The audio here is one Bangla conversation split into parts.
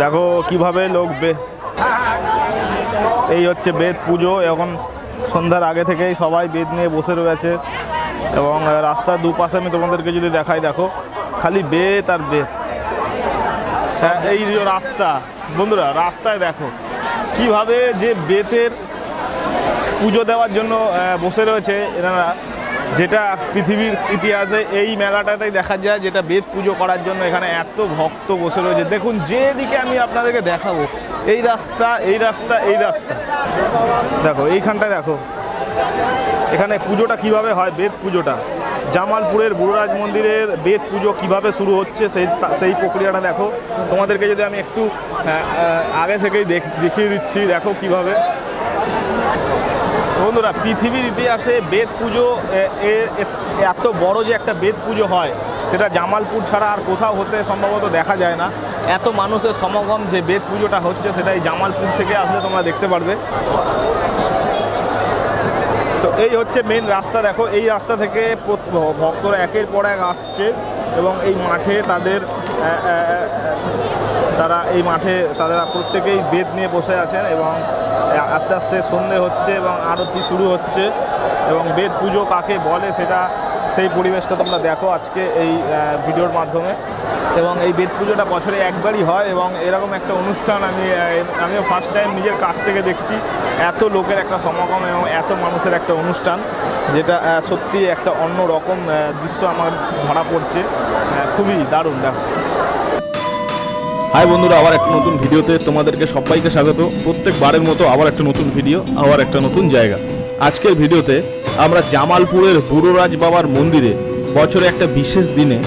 দেখো কীভাবে লোক বে এই হচ্ছে বেদ পুজো এখন সন্ধ্যার আগে থেকেই সবাই বেদ নিয়ে বসে রয়েছে। এবং রাস্তার দুপাশে আমি তোমাদেরকে যদি দেখাই দেখো খালি বেত আর বেত হ্যাঁ, এই যে রাস্তা বন্ধুরা রাস্তায় দেখো কীভাবে যে বেতের পুজো দেওয়ার জন্য বসে রয়েছে এনারা। যেটা পৃথিবীর ইতিহাসে এই মেলাটাতেই দেখা যায়, যেটা বেদ পুজো করার জন্য এখানে এত ভক্ত বসে রয়েছে। দেখুন, যেদিকে আমি আপনাদেরকে দেখাবো, এই রাস্তা এই রাস্তা এই রাস্তা। দেখো, এইখানটায় দেখো। এখানে পুজোটা কীভাবে হয়, বেদ পুজোটা? জামালপুরের বুড়রাজ মন্দিরের বেদ পুজো কীভাবে শুরু হচ্ছে, সেই সেই প্রক্রিয়াটা দেখো। তোমাদেরকে যদি আমি একটু আগে থেকেই দেখ- দেখিয়ে দিচ্ছি, দেখো কীভাবে। বন্ধুরা, পৃথিবীর ইতিহাসে বেদ পুজো এত বড় যে একটা বেদ পুজো হয়, সেটা জামালপুর ছাড়া আর কোথাও হতে সম্ভবত দেখা যায় না। এত মানুষের সমাগম যে বেদ পুজোটা হচ্ছে সেটা এই জামালপুর থেকে আসলে তোমরা দেখতে পারবে। তো এই হচ্ছে মেন রাস্তা, দেখো, এই রাস্তা থেকে ভক্তরা একের পর এক আসছে এবং এই মাঠে তাদের তারা এই মাঠে, তারা প্রত্যেকেই বেদ নিয়ে বসে আছেন এবং আস্তে আস্তে সন্ধে হচ্ছে এবং আরতি শুরু হচ্ছে এবং বেদ পুজো কাকে বলে সেটা সেই পরিবেশটা তোমরা দেখো আজকে এই ভিডিওর মাধ্যমে। এবং এই বেদ পুজোটা বছরে একবারই হয় এবং এরকম একটা অনুষ্ঠান আমি আমিও ফার্স্ট টাইম নিজের কাছ থেকে দেখছি। এত লোকের একটা সমাগম এবং এত মানুষের একটা অনুষ্ঠান, যেটা সত্যি একটা অন্য রকম দৃশ্য আমার ধরা পড়ছে। খুবই দারুণ, দেখো। হাই বন্ধুরা, আবার একটা নতুন ভিডিওতে তোমাদেরকে সবাইকে স্বাগত। প্রত্যেকবারের মতো আবার একটা নতুন ভিডিও, আবার একটা নতুন জায়গা। আজকের ভিডিওতে আমরা জামালপুরের বুড়োরাজ বাবার মন্দিরে বছরে একটা বিশেষ দিনে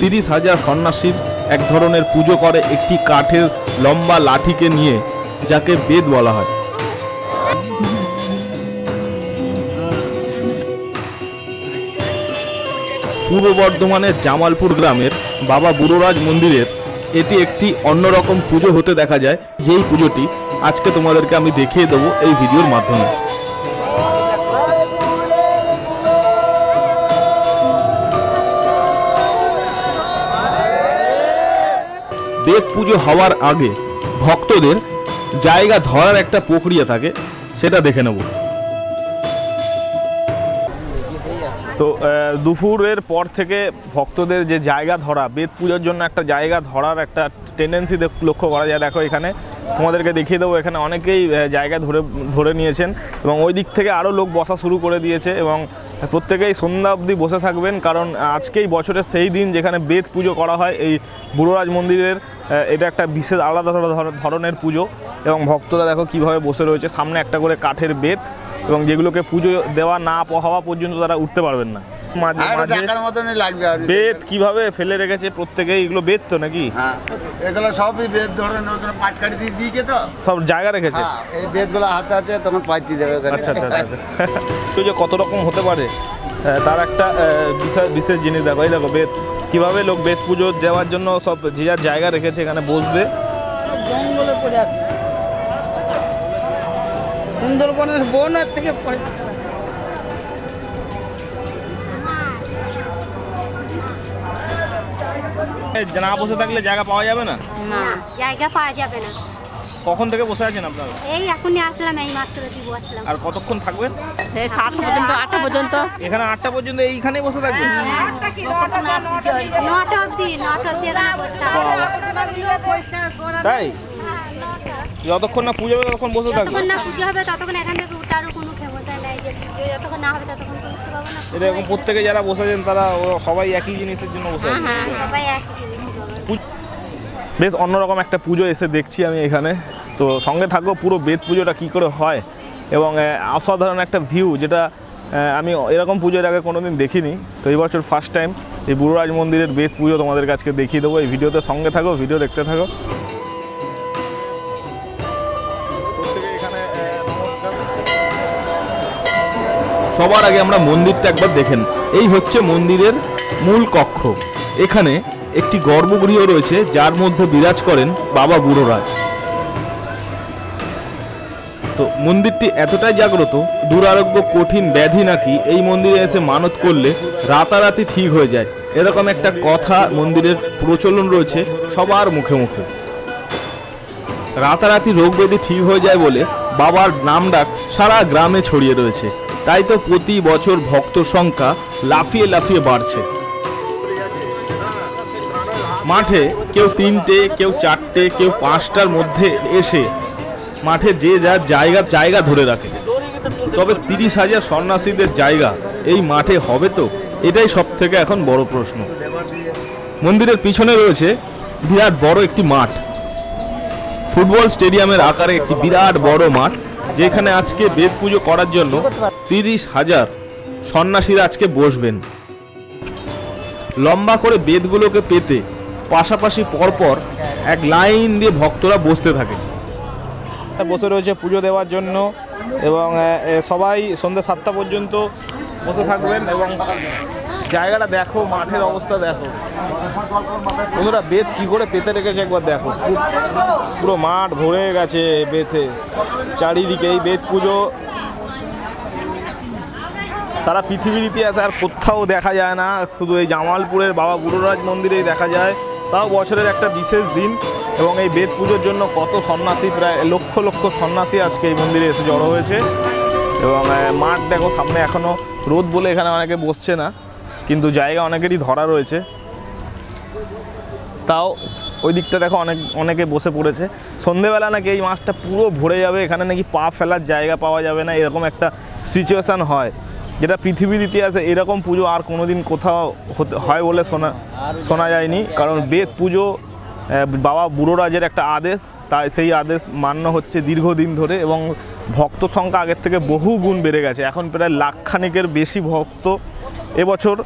তিরিশ হাজার সন্ন্যাসীর এক ধরনের পুজো করে একটি কাঠের লম্বা লাঠিকে নিয়ে, যাকে বেদ বলা হয়। পূর্ব বর্ধমানের জামালপুর গ্রামের বাবা বুড়োরাজ মন্দিরের এটি একটি অন্যরকম পুজো হতে দেখা যায়, যেই পুজোটি আজকে তোমাদেরকে আমি দেখিয়ে দেবো এই ভিডিওর মাধ্যমে। দেব পুজো হওয়ার আগে ভক্তদের জায়গা ধরার একটা প্রক্রিয়া থাকে, সেটা দেখে নেব। তো দুপুরের পর থেকে ভক্তদের যে জায়গা ধরা, বেদ পুজোর জন্য একটা জায়গা ধরার একটা টেন্ডেন্সি লক্ষ্য করা যায়। দেখো এখানে, তোমাদেরকে দেখিয়ে দেবো, এখানে অনেকেই জায়গা ধরে ধরে নিয়েছেন এবং ওই দিক থেকে আরও লোক বসা শুরু করে দিয়েছে এবং প্রত্যেকেই সন্ধ্যা অবধি বসে থাকবেন কারণ আজকেই বছরের সেই দিন যেখানে বেদ পুজো করা হয়, এই বুড়োরাজ মন্দিরের এটা একটা বিশেষ আলাদা ধর- ধরনের পুজো এবং ভক্তরা দেখো কীভাবে বসে রয়েছে। সামনে একটা করে কাঠের বেদ এবং যেগুলোকে পুজো দেওয়া না হওয়া পর্যন্ত তারা উঠতে পারবেন না। মাঝে মাঝে লাগবে আর বেদ কীভাবে ফেলে রেখেছে প্রত্যেকেই এগুলো বেদ তো নাকি? হ্যাঁ এগুলো সবই বেদ ধরে ওখানে পাটকাটি দিয়ে দিয়েছে তো। সব জায়গা রেখেছে? হ্যাঁ এই বেদগুলো হাতে আছে তখন পাইতে দেবে আচ্ছা আচ্ছা আচ্ছা তো যে কত রকম হতে পারে? তার একটা বিশেষ বিশেষ জিনিস দেখো এই দেখো বেদ কীভাবে লোক বেদ পুজো দেওয়ার জন্য সব যে যার জায়গা রেখেছে এখানে বসবে? জঙ্গলে পড়ে আছে। সুন্দরবনের বনের থেকে পড়ে। না বসে থাকলে জায়গা পাওয়া যাবে না? না। জায়গা পাওয়া যাবে না। কখন থেকে বসে আছেন আপনারা? এই এখনই আসলাম এই মাত্র কি বসলাম আর কতক্ষণ থাকবেন? এই সাতটা পর্যন্ত আটটা পর্যন্ত। এখানে আটটা পর্যন্ত এইখানেই বসে থাকবেন? নটা অব্দি নটা অব্দি এখানে বসতে হবে তাই? যতক্ষণ না পুজো হবে ততক্ষণ বসে থাকবে। যতক্ষণ না পুজো হবে ততক্ষণ এখান থেকে উঠারও কোনো ক্ষমতা নেই যে পুজো যতক্ষণ না হবে ততক্ষণ তো উঠতে পারব না। এটা এখন প্রত্যেকে যারা বসে আছেন তারা ওরা সবাই একই জিনিসের জন্য বসে আছেন। হ্যাঁ সবাই একই জিনিস বেশ অন্যরকম একটা পুজো এসে দেখছি আমি এখানে। তো সঙ্গে থাকব পুরো বেদ পুজোটা কী করে হয়। এবং অসাধারণ একটা ভিউ যেটা আমি এরকম পুজোর আগে কোনো দিন দেখিনি। তো এই বছর ফার্স্ট টাইম এই বুড়োরাজ মন্দিরের বেদ পুজো তোমাদের কাছকে দেখিয়ে দেবো। এই ভিডিওতে সঙ্গে থাকো ভিডিও দেখতে থাকো। সবার আগে আমরা মন্দিরটা একবার দেখেন এই হচ্ছে মন্দিরের মূল কক্ষ। এখানে একটি গর্ভগৃহ রয়েছে, যার মধ্যে বিরাজ করেন বাবা বুড়োরাজ। তো মন্দিরটি এতটাই জাগ্রত, দুরারোগ্য কঠিন ব্যাধি নাকি এই মন্দিরে এসে মানত করলে রাতারাতি ঠিক হয়ে যায়। এরকম একটা কথা মন্দিরের প্রচলন রয়েছে সবার মুখে মুখে। রাতারাতি রোগ ব্যাধি ঠিক হয়ে যায় বলে বাবার নাম ডাক সারা গ্রামে ছড়িয়ে রয়েছে। তাই তো প্রতি বছর ভক্ত সংখ্যা লাফিয়ে লাফিয়ে বাড়ছে। মাঠে কেউ তিনটে, কেউ চারটে, কেউ পাঁচটার মধ্যে এসে মাঠে যে যার জায়গা জায়গা ধরে রাখে। তবে তিরিশ হাজার সন্ন্যাসীদের জায়গা এই মাঠে হবে তো? এটাই সব থেকে এখন বড় প্রশ্ন। মন্দিরের পিছনে রয়েছে বিরাট বড় একটি মাঠ। ফুটবল স্টেডিয়ামের আকারে একটি বিরাট বড় মাঠ। যেখানে আজকে বেদ পুজো করার জন্য তিরিশ হাজার সন্ন্যাসীরা আজকে বসবেন। লম্বা করে বেদগুলোকে পেতে পাশাপাশি পরপর এক লাইন দিয়ে ভক্তরা বসতে থাকে। বসে রয়েছে পুজো দেওয়ার জন্য এবং সবাই সন্ধ্যা সাতটা পর্যন্ত বসে থাকবেন এবং জায়গাটা দেখো, মাঠের অবস্থা দেখো। বন্ধুরা বেদ কি করে পেতে রেখেছে একবার দেখো। পুরো মাঠ ভরে গেছে বেতে। চারিদিকে এই বেদ পুজো। সারা পৃথিবীর ইতিহাসে আর কোথাও দেখা যায় না। শুধু এই জামালপুরের বাবা গুরুরাজ মন্দিরেই দেখা যায়। তাও বছরের একটা বিশেষ দিন। এবং এই বেদ পুজোর জন্য কত সন্ন্যাসী, প্রায় লক্ষ লক্ষ সন্ন্যাসী আজকে এই মন্দিরে এসে জড়ো হয়েছে। এবং মাঠ দেখো সামনে এখনও রোদ বলে এখানে অনেকে বসছে না। কিন্তু জায়গা অনেকেরই ধরা রয়েছে। তাও ওই দিকটা দেখো অনেক, অনেকে বসে পড়েছে। সন্ধেবেলা নাকি এই মাছটা পুরো ভরে যাবে, এখানে নাকি পা ফেলার জায়গা পাওয়া যাবে না, এরকম একটা সিচুয়েশান হয়। যেটা পৃথিবীর ইতিহাসে এরকম পুজো আর কোনো দিন কোথাও হতে, হয় বলে শোনা শোনা যায়নি। কারণ বেদ পুজো বাবা বুড়োরাজের একটা আদেশ, তাই সেই আদেশ মান্য হচ্ছে দীর্ঘদিন ধরে এবং ভক্ত সংখ্যা আগের থেকে বহু গুণ বেড়ে গেছে। এখন প্রায় লাখখানিকের বেশি ভক্ত এবছর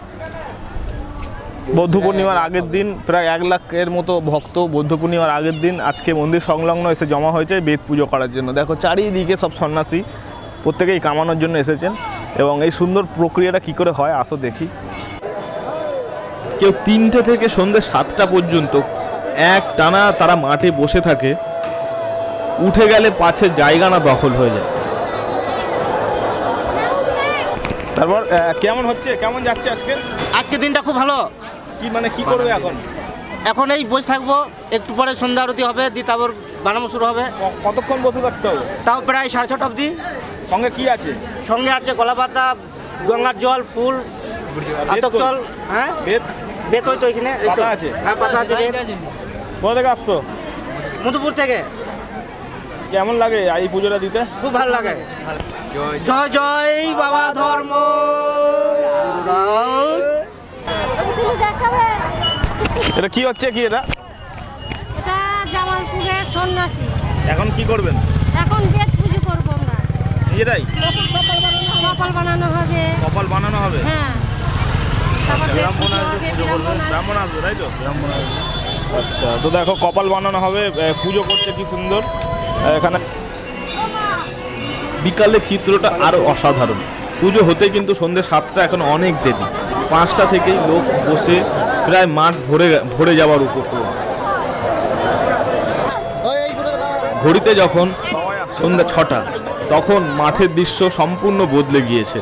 বৌদ্ধ পূর্ণিমার আগের দিন প্রায় এক লাখের মতো ভক্ত বৌদ্ধ পূর্ণিমার আগের দিন আজকে মন্দির সংলগ্ন এসে জমা হয়েছে বেদ পুজো করার জন্য। দেখো চারিদিকে সব সন্ন্যাসী প্রত্যেকেই কামানোর জন্য এসেছেন এবং এই সুন্দর প্রক্রিয়াটা কি করে হয় আসো দেখি। কেউ তিনটে থেকে সন্ধ্যে সাতটা পর্যন্ত এক টানা তারা মাঠে বসে থাকে উঠে গেলে পাছে জায়গা না দখল হয়ে যায়। তারপর কেমন হচ্ছে? কেমন যাচ্ছে আজকে? আজকে দিনটা খুব ভালো। কি মানে কি করবে এখন? এখন এই বসে থাকব একটু পরে সন্ধ্যা আরতি হবে দিয়ে তারপর বানানো শুরু হবে। কতক্ষণ বসে থাকতে হবে? তাও প্রায় সাড়ে ছটা অবধি। সঙ্গে কি আছে? সঙ্গে আছে কলা পাতা গঙ্গার জল ফুল আতক জল হ্যাঁ? বেত? ওই তো এখানে তো। আছে? হ্যাঁ পাতা আছে কোথা থেকে আসছো? মধুপুর থেকে। কেমন লাগে এই পুজোটা দিতে? খুব ভালো লাগে। জয় জয় বাবা ধর্ম। এটা কি হচ্ছে কি এটা? এটা জামালপুরের সন্ন্যাসী। এখন কি করবেন? এখন বেদ পুজো করব আমরা। নিজেরাই? কপাল বানানো হবে। কপাল বানানো হবে? হ্যাঁ। তারপর বেদ ব্রাহ্মণ আসবে। তাই তো ব্রাহ্মণ আসবে। আচ্ছা তো দেখো কপাল বানানো হবে পুজো করছে কি সুন্দর। এখানে বিকালের চিত্রটা আরও অসাধারণ। পুজো হতে কিন্তু সন্ধ্যে সাতটা এখন অনেক দেরি। পাঁচটা থেকেই লোক বসে প্রায় মাঠ ভরে ভরে যাওয়ার উপক্রম ঘড়িতে যখন সন্ধ্যা ছটা, তখন মাঠের দৃশ্য সম্পূর্ণ বদলে গিয়েছে।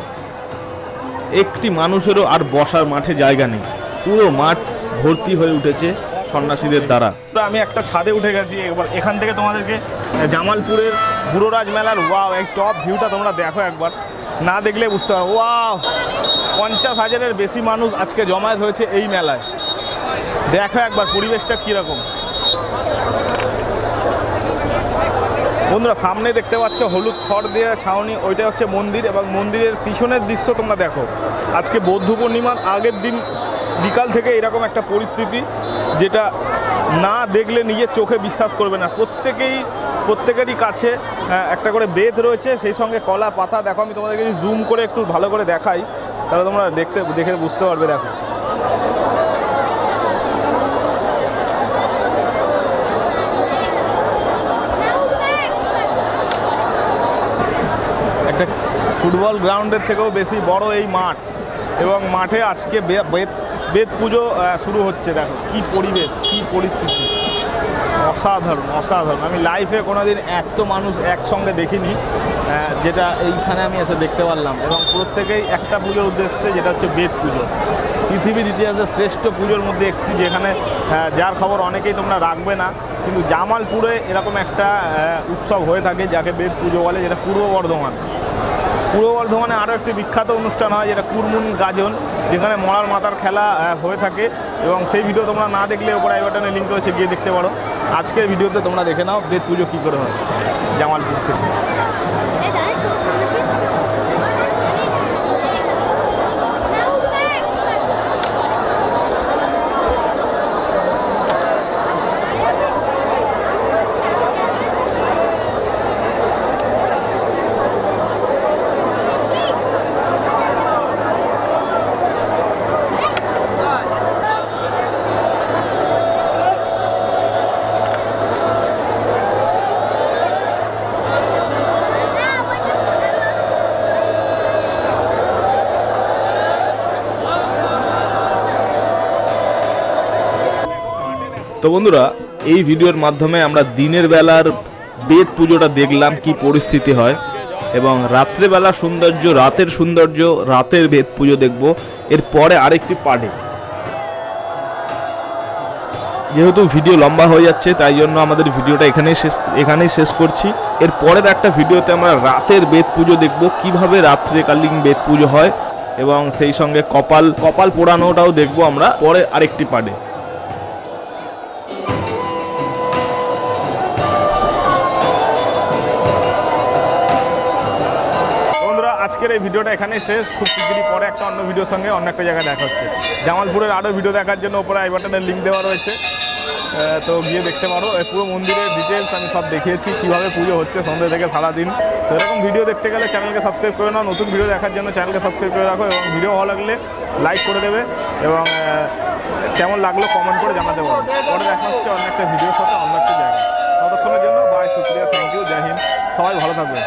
একটি মানুষেরও আর বসার মাঠে জায়গা নেই। পুরো মাঠ ভর্তি হয়ে উঠেছে সন্ন্যাসীদের দ্বারা। আমি একটা ছাদে উঠে গেছি একবার এখান থেকে তোমাদেরকে জামালপুরের বুড়োরাজ মেলার, ওয়াও, এই টপ ভিউটা তোমরা দেখো একবার। না দেখলে বুঝতে পারো ওয়াও, পঞ্চাশ হাজারের বেশি মানুষ আজকে জমায়েত হয়েছে এই মেলায়। দেখো একবার পরিবেশটা কীরকম। বন্ধুরা, সামনে দেখতে পাচ্ছ হলুদ খড় দেওয়া ছাউনি, ওইটা হচ্ছে মন্দির এবং মন্দিরের পিছনের দৃশ্য তোমরা দেখো। আজকে বৌদ্ধ পূর্ণিমার আগের দিন বিকাল থেকে এরকম একটা পরিস্থিতি যেটা না দেখলে নিজের চোখে বিশ্বাস করবে না। প্রত্যেকেই, প্রত্যেকেরই কাছে একটা করে বেদ রয়েছে, সেই সঙ্গে কলা পাতা। দেখো, আমি তোমাদেরকে জুম করে একটু ভালো করে দেখাই, তাহলে তোমরা দেখতে, দেখে বুঝতে পারবে, দেখো। একটা ফুটবল গ্রাউন্ডের থেকেও বেশি বড় এই মাঠ। এবং মাঠে আজকে বেদ বেদ পুজো শুরু হচ্ছে, দেখো। কি পরিবেশ, কি পরিস্থিতি। অসাধারণ অসাধারণ। আমি লাইফে কোনোদিন এত মানুষ একসঙ্গে দেখিনি যেটা এইখানে আমি এসে দেখতে পারলাম। এবং প্রত্যেকেই একটা পুজোর উদ্দেশ্যে যেটা হচ্ছে বেদ পুজো। পৃথিবীর ইতিহাসের শ্রেষ্ঠ পুজোর মধ্যে একটি, যেখানে যার খবর অনেকেই তোমরা রাখবে না, কিন্তু জামালপুরে এরকম একটা উৎসব হয়ে থাকে, যাকে বেদ পুজো বলে, যেটা পূর্ব বর্ধমান। পূর্ব বর্ধমানে আরও একটি বিখ্যাত অনুষ্ঠান হয়, যেটা কুরমুন গাজন, যেখানে মরার মাথার খেলা হয়ে থাকে। এবং সেই ভিডিও তোমরা না দেখলে, ওপরে আই বাটনে লিঙ্ক রয়েছে, গিয়ে দেখতে পারো। আজকের ভিডিওতে তোমরা দেখে নাও বেদ পুজো কী করে হয় জামালপুর থেকে। তো বন্ধুরা, এই ভিডিওর মাধ্যমে আমরা দিনের বেলার বেদ পুজোটা দেখলাম, কি পরিস্থিতি হয়। এবং রাত্রেবেলা সৌন্দর্য, রাতের সৌন্দর্য, রাতের বেদ পুজো দেখব। এরপরে আরেকটি পার্টে যেহেতু ভিডিও লম্বা হয়ে যাচ্ছে, তাই জন্য আমাদের ভিডিওটা এখানেই শেষ এখানেই শেষ করছি। এর পরের একটা ভিডিওতে আমরা রাতের বেদ পুজো দেখব, কীভাবে রাত্রেকালীন বেদ পুজো হয়। এবং সেই সঙ্গে কপাল কপাল পোড়ানোটাও দেখব আমরা। পরে আরেকটি পার্টে আজকের এই ভিডিওটা এখানে শেষ। খুব শিগগিরই পরে একটা অন্য ভিডিওর সঙ্গে অন্য একটা জায়গায় দেখা হচ্ছে। জামালপুরের আরও ভিডিও দেখার জন্য ওপরে আই বাটনের লিঙ্ক দেওয়া রয়েছে। তো গিয়ে দেখতে পারো পুরো মন্দিরের ডিটেলস আমি সব দেখিয়েছি, কীভাবে পুজো হচ্ছে সন্ধ্যে থেকে সারাদিন। তো এরকম ভিডিও দেখতে গেলে চ্যানেলকে সাবস্ক্রাইব করে নাও, নতুন ভিডিও দেখার জন্য চ্যানেলকে সাবস্ক্রাইব করে রাখো এবং ভিডিও ভালো লাগলে লাইক করে দেবে এবং কেমন লাগল কমেন্ট করে জানাতে পারো। পরে দেখা হচ্ছে অন্য একটা ভিডিওর সাথে, অন্য একটা জায়গায়। ততক্ষণের জন্য বাই শুক্রিয়া থ্যাংক ইউ জয় হিন্দ। সবাই ভালো থাকবে